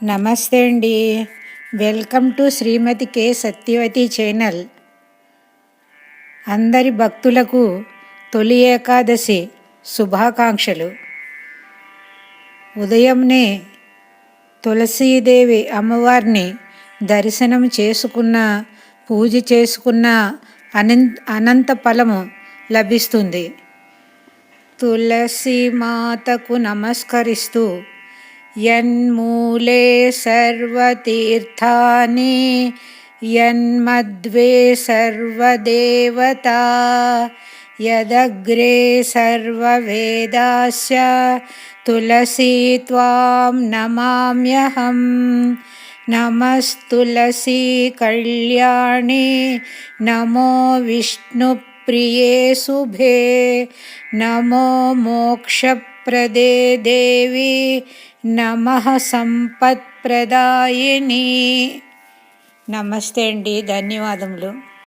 నమస్తే అండి. Welcome to Srimathi K Satyavathi channel. అందరి భక్తులకు తొలి ఏకాదశి శుభాకాంక్షలు. ఉదయంనే తులసీదేవి అమ్మవారిని దర్శనం చేసుకున్న పూజ చేసుకున్న అనంత అనంత ఫలము లభిస్తుంది. తులసి మాతకు నమస్కరిస్తూ यन्मूले सर्वतीर्थानि यन्मद्वे सर्वदेवता यदग्रे सर्ववेदास्य तुलसी त्वां नमाम्यहं नमस्तुलसी कल्याणी नमो विष्णुप्रिये शुभे। नमो मोक्षप्रदे देवी నమ సంపత్ప్రదాయిని. నమస్తే అండి ధన్యవాదములు.